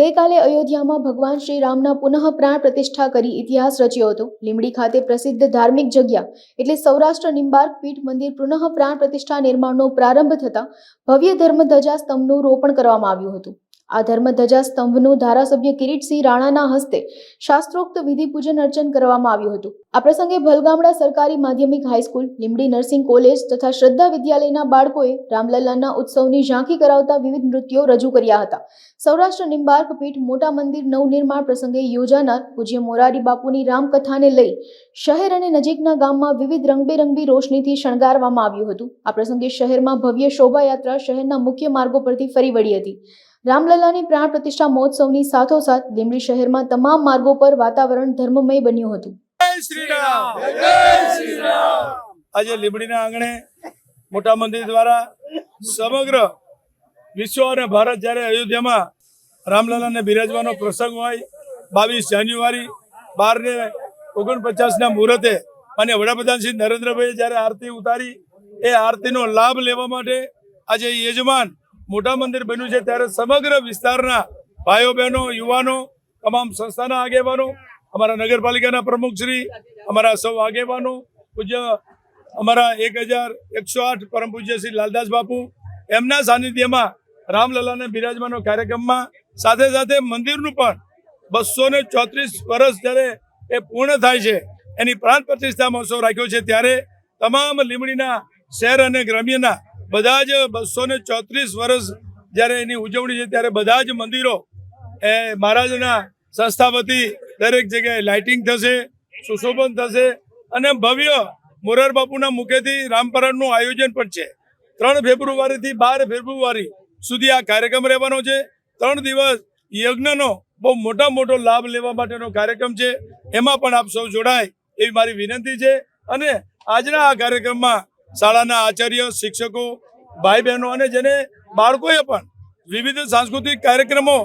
ગઈકાલે અયોધ્યામાં ભગવાન શ્રી રામના પુનઃ પ્રાણ પ્રતિષ્ઠા કરી ઇતિહાસ રચ્યો હતો. લીંબડી ખાતે પ્રસિદ્ધ ધાર્મિક જગ્યા એટલે સૌરાષ્ટ્ર નિંબાર્ક પીઠ મંદિર પુનઃ પ્રાણ પ્રતિષ્ઠા નિર્માણનો પ્રારંભ થતા ભવ્ય ધર્મધજા સ્તંભનું રોપણ કરવામાં આવ્યું હતું. આ ધર્મધજા સ્તંભનું ધારાસભ્ય કિરીટસિંહ રાણાના હસ્તે શાસ્ત્રોક્ત વિધિ પૂજન અર્ચન કરવામાં આવ્યું હતું. આ પ્રસંગે ભલગામડા સરકારી માધ્યમિક હાઈસ્કૂલ લીમડી નર્સિંગ કોલેજ તથા શ્રદ્ધા વિદ્યાલયના બાળકોએ રામલલ્લાના ઉત્સવની ઝાંખી કરાવતા વિવિધ નૃત્યો રજૂ કર્યા હતા. સૌરાષ્ટ્ર નિંબાર્ક પીઠ મોટા મંદિર નવનિર્માણ પ્રસંગે યોજાનાર પૂજ્ય મોરારી બાપુની રામકથાને લઈ શહેર અને નજીકના ગામમાં વિવિધ રંગબેરંગી રોશનીથી શણગારવામાં આવ્યું હતું. આ પ્રસંગે શહેરમાં ભવ્ય શોભાયાત્રા શહેરના મુખ્ય માર્ગો પરથી ફરી વળી હતી. રામલલ્લાની પ્રાણ પ્રતિષ્ઠા મહોત્સવની સાથોસાથ લીંબડી શહેરમાં તમામ માર્ગો પર વાતાવરણ ધર્મમય બન્યું હતું. જય શ્રી રામ. આજે લીંબડીના આંગણે મોટા મંદિર દ્વારા સમગ્ર વિશ્વ અને ભારત જ્યારે અયોધ્યામાં રામલલાને બિરાજવાનો પ્રસંગ હોય બાવીસ જાન્યુઆરી બાર ને ઓગણપચાસના મુહૂર્તે અને વડાપ્રધાન શ્રી નરેન્દ્રભાઈએ જ્યારે આરતી ઉતારી એ આરતીનો લાભ લેવા માટે આજે યજમાન મોટા મંદિર બન્યું છે ત્યારે સમગ્ર વિસ્તારના ભાઈઓ બહેનો, યુવાનો, તમામ સંસ્થાના આગેવાનો, અમારા નગરપાલિકાના પ્રમુખશ્રી, અમારા સૌ આગેવાનો, પૂજ્ય અમારા એક હજાર એકસો આઠ પરમ પૂજ્ય શ્રી લાલદાસ બાપુ, એમના સાનિધ્યમાં રામલલાને બિરાજમાનો કાર્યક્રમમાં સાથે સાથે મંદિરનું પણ બસો ને ચોત્રીસ વર્ષ જ્યારે એ પૂર્ણ થાય છે, એની પ્રાણ પ્રતિષ્ઠા મહોત્સવ રાખ્યો છે, ત્યારે તમામ લીમડીના શહેર અને ગ્રામ્યના બધા જ બસો ને ચોત્રીસ વર્ષ જ્યારે એની ઉજવણી છે, ત્યારે બધા જ મંદિરો એ મહારાજના સંસ્થાપતિ દરેક જગ્યાએ લાઇટિંગ થશે, સુશોભન થશે અને ભવ્ય મોરાર બાપુના મુખેથી રામપરણનું આયોજન પણ છે. ત્રણ ફેબ્રુઆરીથી બાર ફેબ્રુઆરી સુધી આ કાર્યક્રમ રહેવાનો છે. ત્રણ દિવસ યજ્ઞનો બહુ મોટા મોટો લાભ લેવા માટેનો કાર્યક્રમ છે. એમાં પણ આપ સૌ જોડાય એવી મારી વિનંતી છે. અને આજના આ કાર્યક્રમમાં શાળાના આચાર્ય, શિક્ષકો ભાઈ બહેનો અને જેને બાળકોએ પણ વિવિધ સાંસ્કૃતિક કાર્યક્રમો,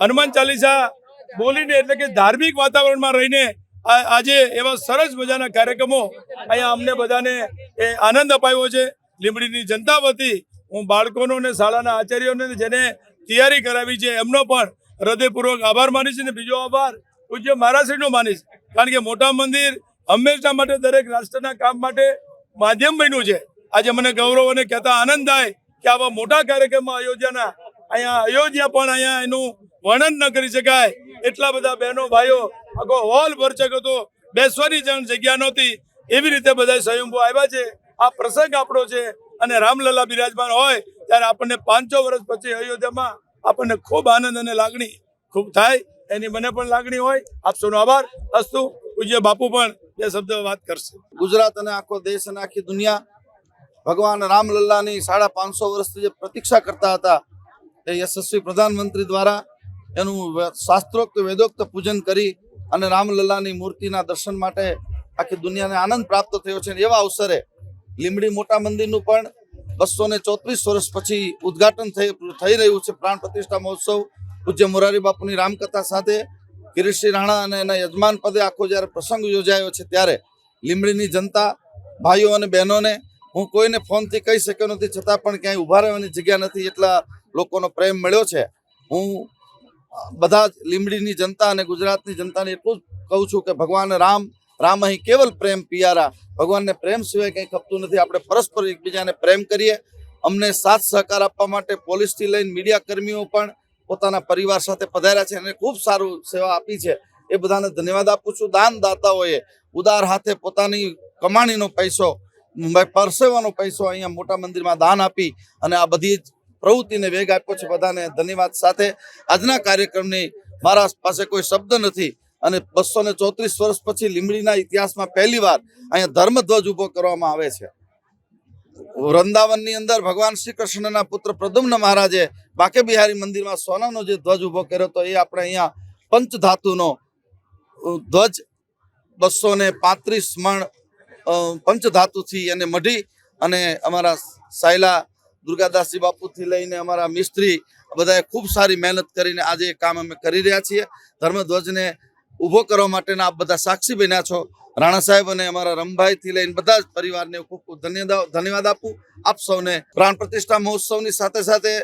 હનુમાન ચાલીસા, બોલીને એટલે કે ધાર્મિક વાતાવરણમાં રહીને આજે એવા સરસ મજાના કાર્યક્રમો અહીંયા અમને બધાને એ આનંદ અપાયો છે. લીંબડીની જનતા વતી હું બાળકોનો અને શાળાના આચાર્યોને જેને તૈયારી કરાવી છે એમનો પણ હૃદયપૂર્વક આભાર માનીશ અને બીજો આભાર પૂજ્ય મહારાષ્ટ્રનો માનીશ. કારણ કે મોટા મંદિર હંમેશા માટે દરેક રાષ્ટ્રના કામ માટે માધ્યમ બન્યું છે. આજે મને ગૌરવ અને કહેતા આનંદ થાય કે આવા મોટા કાર્યક્રમમાં અયોધ્યાના અહીંયા અયોધ્યા પણ અહીંયા એનું વર્ણન ન કરી શકાય. એટલા બધા બહેનો, ભાઈઓ, આખો હોલ ભરચક હતો. બેસવાની જગ્યા નહોતી. એવી રીતે બધા સ્વયંભૂ આવ્યા છે. આ પ્રસંગ આપણો છે અને રામલલા બિરાજમાન હોય ત્યારે આપણને પાંચસો વર્ષ પછી અયોધ્યામાં આપણને ખૂબ આનંદ અને લાગણી ખૂબ થાય. એની મને પણ લાગણી હોય. આપ સૌનો આભાર. અસ્તુ, પૂજ્ય બાપુ પણ બે શબ્દ વાત કરશે. ગુજરાત અને આખો દેશ અને આખી દુનિયા ભગવાન રામલલ્લાની સાડા પાંચસો વર્ષથી જે પ્રતીક્ષા કરતા હતા એ યશસ્વી પ્રધાનમંત્રી દ્વારા એનું શાસ્ત્રોક્ત વેદોક્ત પૂજન કરી અને રામલલ્લાની મૂર્તિના દર્શન માટે આખી દુનિયાને આનંદ પ્રાપ્ત થયો છે. એવા અવસરે લીંબડી મોટા મંદિરનું પણ બસો ને ચોત્રીસ વર્ષ પછી ઉદ્ઘાટન થઈ રહ્યું છે. પ્રાણ પ્રતિષ્ઠા મહોત્સવ પૂજ્ય મોરારી બાપુની રામકથા સાથે કિરીટસિંહ રાણા અને એના યજમાન પદે આખો જ્યારે પ્રસંગ યોજાયો છે ત્યારે લીમડીની જનતા, ભાઈઓ અને બહેનોને હું કોઈને ફોનથી કહી શક્યો નથી, છતાં પણ ક્યાંય ઊભા રહેવાની જગ્યા નથી એટલા લોકોનો પ્રેમ મળ્યો છે. હું બધા જ લીમડીની જનતા અને ગુજરાતની જનતાને એટલું જ કહું છું કે ભગવાન રામ રામ અહીં કેવલ પ્રેમ પિયારા, ભગવાનને પ્રેમ સિવાય કંઈ ખપતું નથી. આપણે પરસ્પર એકબીજાને પ્રેમ કરીએ. અમને સાથ સહકાર આપવા માટે પોલીસથી લઈને મીડિયા કર્મીઓ પણ પોતાના પરિવાર સાથે પધાર્યા છે અને ખૂબ સારું સેવા આપી છે. એ બધાને ધન્યવાદ આપું છું. દાનદાતાઓએ ઉદાર હાથે પોતાની કમાણીનો પૈસો પરસેવાનો પૈસો અહીંયા મોટા મંદિરમાં દાન આપી અને આ બધી જ પ્રવૃત્તિને વેગ આપ્યો છે. બધાને ધન્યવાદ સાથે આજના કાર્યક્રમની મારા પાસે કોઈ શબ્દ નથી અને બસો ને ચોત્રીસ વર્ષ પછી લીમડીના ઇતિહાસમાં પહેલીવાર અહીંયા ધર્મધ્વજ ઊભો કરવામાં આવે છે. વૃંદાવનની અંદર ભગવાન શ્રી કૃષ્ણના પુત્ર પ્રદ્યુમ્ન મહારાજે બાકે બિહારી મંદિરમાં સોનાનો જે ધ્વજ ઊભો કર્યો હતો, એ આપણે અહીંયા પંચધાતુનો ધ્વજ બસો ને પાંત્રીસ મણ પંચધાતુથી એને મઢી અને અમારા સાયલા દુર્ગાદાસજી બાપુથી લઈને અમારા મિસ્ત્રી બધાએ ખૂબ સારી મહેનત કરીને આજે એ કામ અમે કરી રહ્યા છીએ. ધર્મધ્વજને ઊભો કરવા માટેના આપ બધા સાક્ષી બન્યા છો. રાણા સાહેબ અને અમારા રમભાઈથી લઈને બધા જ પરિવારને ખૂબ ખૂબ ધન્યવાદ ધન્યવાદ આપું. આપ સૌને પ્રાણ પ્રતિષ્ઠા મહોત્સવની સાથે સાથે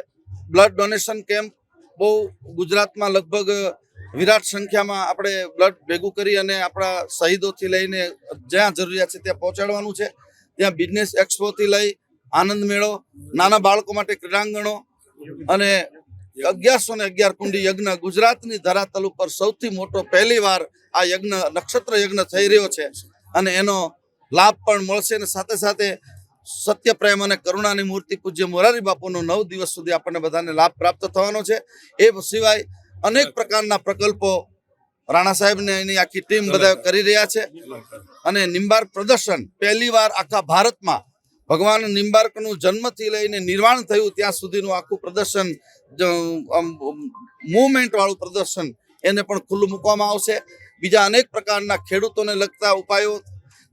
બ્લડ ડોનેશન કેમ્પ બહુ ગુજરાતમાં લગભગ વિરાટ સંખ્યામાં આપણે બ્લડ ભેગું કરી અને આપણા શહીદોથી લઈને જ્યાં જરૂરિયાત છે ત્યાં પહોંચાડવાનું છે. ત્યાં બિઝનેસ એક્સપોથી લઈ આનંદ મેળો, નાના બાળકો માટે ક્રીડાંગણો અને અગિયારસો ને અગિયાર કુંડી યજ્ઞ ગુજરાતની ધરાતલ ઉપર સૌથી મોટો પહેલી વાર આ યજ્ઞ નક્ષત્ર યજ્ઞ થઈ રહ્યો છે. અને એનો લાભ પણ મળશે અને સાથે સાથે સત્ય પ્રેમ અને કરુણાની મૂર્તિ પૂજ્ય મોરારી બાપુનો નવ દિવસ સુધી આપણને બધાને લાભ પ્રાપ્ત થવાનો છે. એ સિવાય અનેક પ્રકારના પ્રકલ્પો રાણા સાહેબને એની આખી ટીમ બધા કરી રહ્યા છે. અને નિંબાર પ્રદર્શન પહેલી વાર આખા ભારતમાં ભગવાન નિંબાર્કનું જન્મથી લઈને નિર્વાણ થયું ત્યાં સુધીનું આખું પ્રદર્શન વાળું પ્રદર્શન એને પણ ખુલ્લું મૂકવામાં આવશે. બીજા અનેક પ્રકારના ખેડૂતોને લગતા ઉપાયો,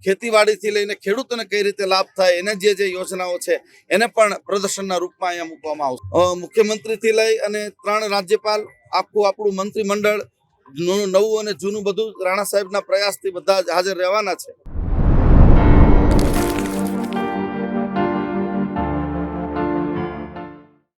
ખેતીવાડીથી લઈને ખેડૂતોને કઈ રીતે લાભ થાય, એને જે જે યોજનાઓ છે, એને પણ પ્રદર્શનના રૂપમાં અહીંયા મૂકવામાં આવશે. મુખ્યમંત્રીથી લઈ અને ત્રણ રાજ્યપાલ, આખું આપણું મંત્રીમંડળ નવું અને જૂનું બધું રાણા સાહેબના પ્રયાસથી બધા જ હાજર રહેવાના છે.